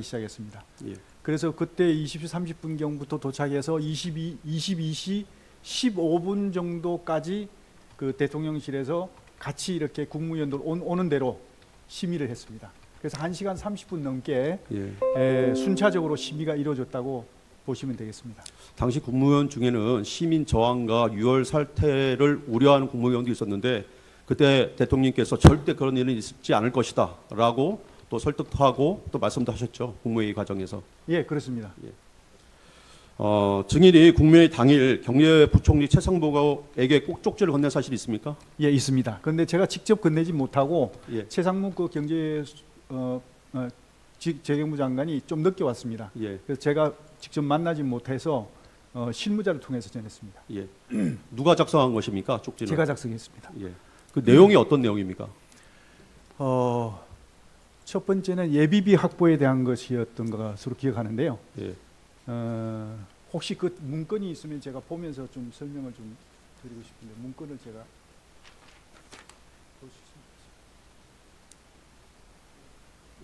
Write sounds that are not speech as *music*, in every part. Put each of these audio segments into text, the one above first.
도착하기 시작했습니다. 예. 그래서 그때 20시 30분 경부터 도착해서 22 22시 15분 정도까지 그 대통령실에서 같이 이렇게 국무위원들 온, 오는 대로 심의를 했습니다. 그래서 1시간 30분 넘게 예. 에, 순차적으로 심의가 이루어졌다고 보시면 되겠습니다. 당시 국무위원 중에는 시민 저항과 유혈 살태를 우려하는 국무위원도 있었는데 그때 대통령께서 절대 그런 일은 있지 않을 것이다라고 또 설득도 하고 또 말씀도 하셨죠 국무회의 과정에서 예, 그렇습니다. 어, 증인이 국무회의 당일 경제부총리 최상목에게 꼭 쪽지를 건넨 사실이 있습니까? 예, 있습니다. 그런데 제가 직접 건네지 못하고 예, 최상무 그 경제 어, 어, 지- 재경부 장관이 좀 늦게 왔습니다. 예, 그래서 제가 직접 만나지 못해서 어, 실무자를 통해서 전했습니다. 예. *clears throat* 누가 작성한 것입니까 쪽지는? 제가 작성했습니다. 예. 그 내용이 어떤 내용입니까? 어, 첫 번째는 예비비 확보에 대한 것이었던 것으로 기억하는데요. 예. 어, 혹시 그 문건이 있으면 제가 보면서 좀 설명을 좀 드리고 싶은데 문건을 제가.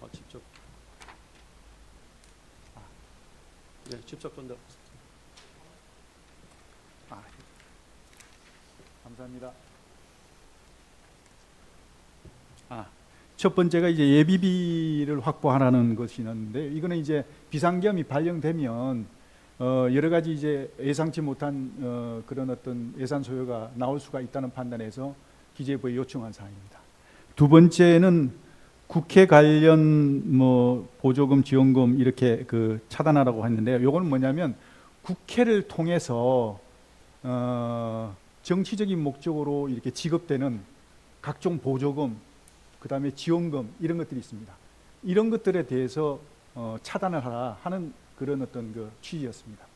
아, 직접. 예, 직접 전달. 아, 예. 감사합니다. 아, 첫 번째가 이제 예비비를 확보하라는 것이 있는데 이거는 이제 비상계엄이 발령되면 어, 여러 가지 이제 예상치 못한 어, 그런 어떤 예산 소요가 나올 수가 있다는 판단에서 기재부에 요청한 사항입니다. 두 번째는 국회 관련 뭐 보조금, 지원금 이렇게 그 차단하라고 했는데요. 요거는 뭐냐면 국회를 통해서 어, 정치적인 목적으로 이렇게 지급되는 각종 보조금, 그 다음에 지원금 이런 것들이 있습니다. 이런 것들에 대해서 어, 차단을 하라 하는 그런 어떤 그 취지였습니다.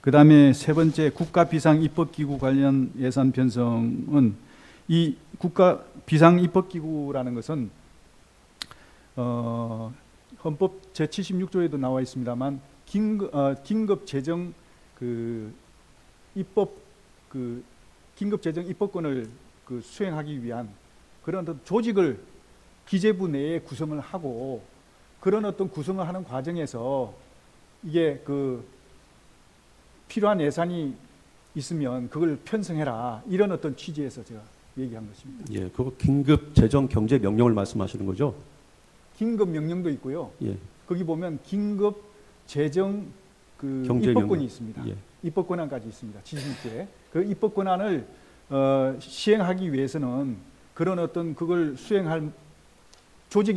그 다음에 세 번째 국가 비상 입법 기구 관련 예산 편성은 이 국가 비상 입법 기구라는 것은 어, 헌법 제 76조에도 나와 있습니다만 긴급, 어, 긴급 재정 그 입법 그 긴급 재정 입법권을 그 수행하기 위한 그런 어떤 조직을 기재부 내에 구성을 하고 그런 어떤 구성을 하는 과정에서 이게 그 필요한 예산이 있으면 그걸 편성해라 이런 어떤 취지에서 제가 얘기한 것입니다. 예, 그거 긴급 재정 경제 명령을 말씀하시는 거죠? 긴급 명령도 있고요. 예, 거기 보면 긴급 재정 그 경제 입법권이 명령. 있습니다. 예, 입법 권한까지 있습니다. 지침죄. 그 입법 권한을 어, 시행하기 위해서는 그런 어떤 그걸 수행할 조직이